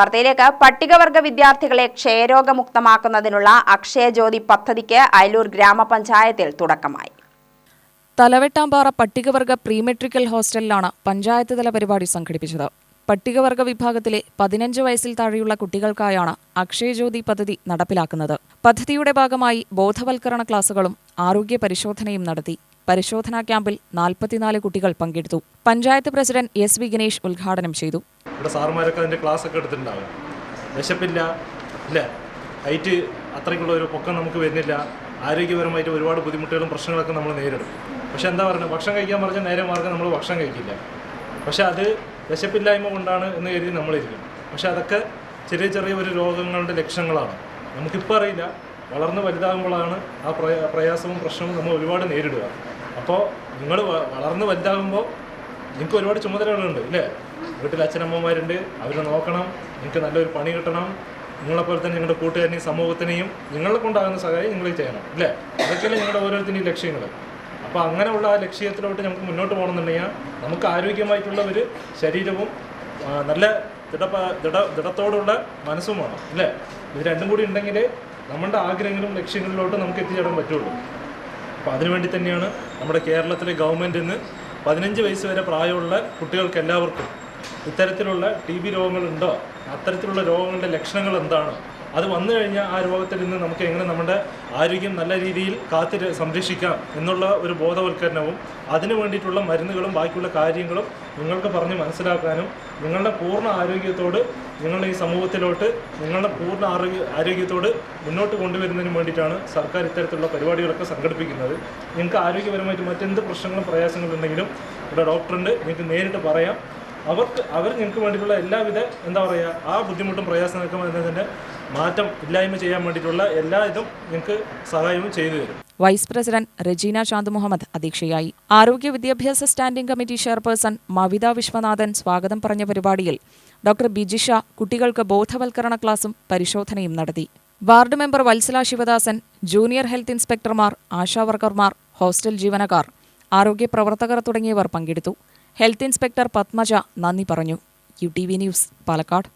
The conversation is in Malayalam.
വാർത്തയിലേക്ക്. പട്ടികവർഗ വിദ്യാർത്ഥികളെ ക്ഷയരോഗമുക്തമാക്കുന്നതിനുള്ള അക്ഷയജ്യോതി പദ്ധതിക്ക് അയലൂർ ഗ്രാമപഞ്ചായത്തിൽ തുടക്കമായി. തലവെട്ടാമ്പാറ പട്ടികവർഗ പ്രീമെട്രിക്കൽ ഹോസ്റ്റലിലാണ് പഞ്ചായത്ത് തല പരിപാടി സംഘടിപ്പിച്ചത്. പട്ടികവർഗ വിഭാഗത്തിലെ പതിനഞ്ച് വയസ്സിൽ താഴെയുള്ള കുട്ടികൾക്കായാണ് അക്ഷയജ്യോതി പദ്ധതി നടപ്പിലാക്കുന്നത്. പദ്ധതിയുടെ ഭാഗമായി ബോധവൽക്കരണ ക്ലാസുകളും ആരോഗ്യ പരിശോധനയും നടത്തി. പരിശോധനാ ക്യാമ്പിൽ നാൽപ്പത്തിനാല് കുട്ടികൾ പങ്കെടുത്തു. Panchayat president S V Ganesh ഉദ്ഘാടനം ചെയ്തു. ഇവിടെ സാറുമാരൊക്കെ അതിന്റെ ഒക്കെ എടുത്തിട്ടുണ്ടാവും. വിശപ്പില്ല ഇല്ല? ഹൈറ്റ് അത്രയ്ക്കുള്ള ഒരു പൊക്കം നമുക്ക് വരുന്നില്ല. ആരോഗ്യപരമായിട്ട് ഒരുപാട് ബുദ്ധിമുട്ടുകളും പ്രശ്നങ്ങളൊക്കെ നമ്മൾ നേരിടും. പക്ഷെ എന്താ പറയുക ഭക്ഷണം കഴിക്കാൻ പറഞ്ഞാൽ നേരെ മാർഗം നമ്മൾ ഭക്ഷണം കഴിക്കില്ല. പക്ഷെ അത് വിശപ്പില്ലായ്മ കൊണ്ടാണ് എന്ന് കരുതി നമ്മളിരിക്കും പക്ഷെ അതൊക്കെ ചെറിയ ചെറിയ ഒരു രോഗങ്ങളുടെ ലക്ഷണങ്ങളാണ്. നമുക്കിപ്പോൾ അറിയില്ല. വളർന്ന് വലുതാകുമ്പോഴാണ് ആ പ്രയ- പ്രയാസവും പ്രശ്നവും നമ്മൾ ഒരുപാട് നേരിടുക. അപ്പോൾ നിങ്ങൾ വളർന്ന് വലുതാകുമ്പോൾ നിങ്ങൾക്ക് ഒരുപാട് ചുമതലകളുണ്ട് ഇല്ലേ? വീട്ടിൽ അച്ഛനമ്മമാരുണ്ട് അവരെ നോക്കണം നിങ്ങൾക്ക് നല്ലൊരു പണി കിട്ടണം. നിങ്ങളെപ്പോലെ തന്നെ നിങ്ങളുടെ കൂട്ടുകാരനെയും സമൂഹത്തിനെയും നിങ്ങളെ കൊണ്ടാകുന്ന സഹായം നിങ്ങൾ ചെയ്യണം ഇല്ലേ? അതൊക്കെയല്ലേ നിങ്ങളുടെ ഓരോരുത്തരുടെയും ലക്ഷ്യങ്ങൾ അപ്പോൾ അങ്ങനെയുള്ള ആ ലക്ഷ്യത്തിലോട്ട് നമുക്ക് മുന്നോട്ട് പോകണമെന്നുണ്ടെങ്കിൽ നമുക്ക് ആരോഗ്യമായിട്ടുള്ള ഒരു ശരീരവും നല്ല ദൃഢ ദൃഢ ദൃഢത്തോടുള്ള മനസ്സും വേണം ഇല്ലേ? ഇത് രണ്ടും കൂടി ഉണ്ടെങ്കിൽ നമ്മുടെ ആഗ്രഹങ്ങളും ലക്ഷ്യങ്ങളിലോട്ട് നമുക്ക് എത്തിച്ചേരാൻ പറ്റുള്ളൂ. അപ്പോൾ അതിനുവേണ്ടി തന്നെയാണ് നമ്മുടെ കേരളത്തിലെ ഗവൺമെന്റ് ഇന്ന് പതിനഞ്ച് വയസ്സ് വരെ പ്രായമുള്ള കുട്ടികൾക്ക് എല്ലാവർക്കും ഇത്തരത്തിലുള്ള ടി ബി രോഗങ്ങളുണ്ടോ? അത്തരത്തിലുള്ള രോഗങ്ങളുടെ ലക്ഷണങ്ങൾ എന്താണ്? അത് വന്നു കഴിഞ്ഞാൽ ആ രോഗത്തിൽ നിന്ന് നമുക്ക് എങ്ങനെ നമ്മുടെ ആരോഗ്യം നല്ല രീതിയിൽ കാത്തി സംരക്ഷിക്കാം എന്നുള്ള ഒരു ബോധവൽക്കരണവും അതിനു വേണ്ടിയിട്ടുള്ള മരുന്നുകളും ബാക്കിയുള്ള കാര്യങ്ങളും നിങ്ങൾക്ക് പറഞ്ഞ് മനസ്സിലാക്കാനും നിങ്ങളുടെ പൂർണ ആരോഗ്യത്തോട് നിങ്ങളുടെ ഈ സമൂഹത്തിലോട്ട് നിങ്ങളുടെ പൂർണ ആരോഗ്യ ആരോഗ്യത്തോട് മുന്നോട്ട് കൊണ്ടുവരുന്നതിന് വേണ്ടിയിട്ടാണ് സർക്കാർ ഇത്തരത്തിലുള്ള പരിപാടികളൊക്കെ സംഘടിപ്പിക്കുന്നത്. നിങ്ങൾക്ക് ആരോഗ്യപരമായിട്ട് മറ്റെന്ത് പ്രശ്നങ്ങളും പ്രയാസങ്ങളും ഉണ്ടെങ്കിലും ഇവിടെ ഡോക്ടറുണ്ട് നിങ്ങൾക്ക് നേരിട്ട് പറയാം. അവർക്ക് അവർ നിങ്ങൾക്ക് വേണ്ടിയിട്ടുള്ള എല്ലാവിധ എന്താ പറയുക ആ ബുദ്ധിമുട്ടും പ്രയാസങ്ങളൊക്കെ എന്നതിന്റെ മാറ്റം ഇല്ലായ്മ ചെയ്യാൻ വേണ്ടിയിട്ടുള്ള എല്ലാ ഇതും നിങ്ങൾക്ക് സഹായവും ചെയ്തു തരും. വൈസ് പ്രസിഡന്റ് റെജീന ശാന്ത് മുഹമ്മദ് അധ്യക്ഷയായി. ആരോഗ്യ വിദ്യാഭ്യാസ standing committee chairperson Mavitha Viswanathan സ്വാഗതം പറഞ്ഞ പരിപാടിയിൽ ഡോക്ടർ ബിജിഷ കുട്ടികൾക്ക് ബോധവൽക്കരണ ക്ലാസും പരിശോധനയും നടത്തി. Ward member Vatsala Sivadasan junior health ഇൻസ്പെക്ടർമാർ ആശാവർക്കർമാർ ഹോസ്റ്റൽ ജീവനക്കാർ ആരോഗ്യ പ്രവർത്തകർ തുടങ്ങിയവർ പങ്കെടുത്തു. ഹെൽത്ത് ഇൻസ്പെക്ടർ പത്മജ നന്ദി പറഞ്ഞു. U T V news Palakkad.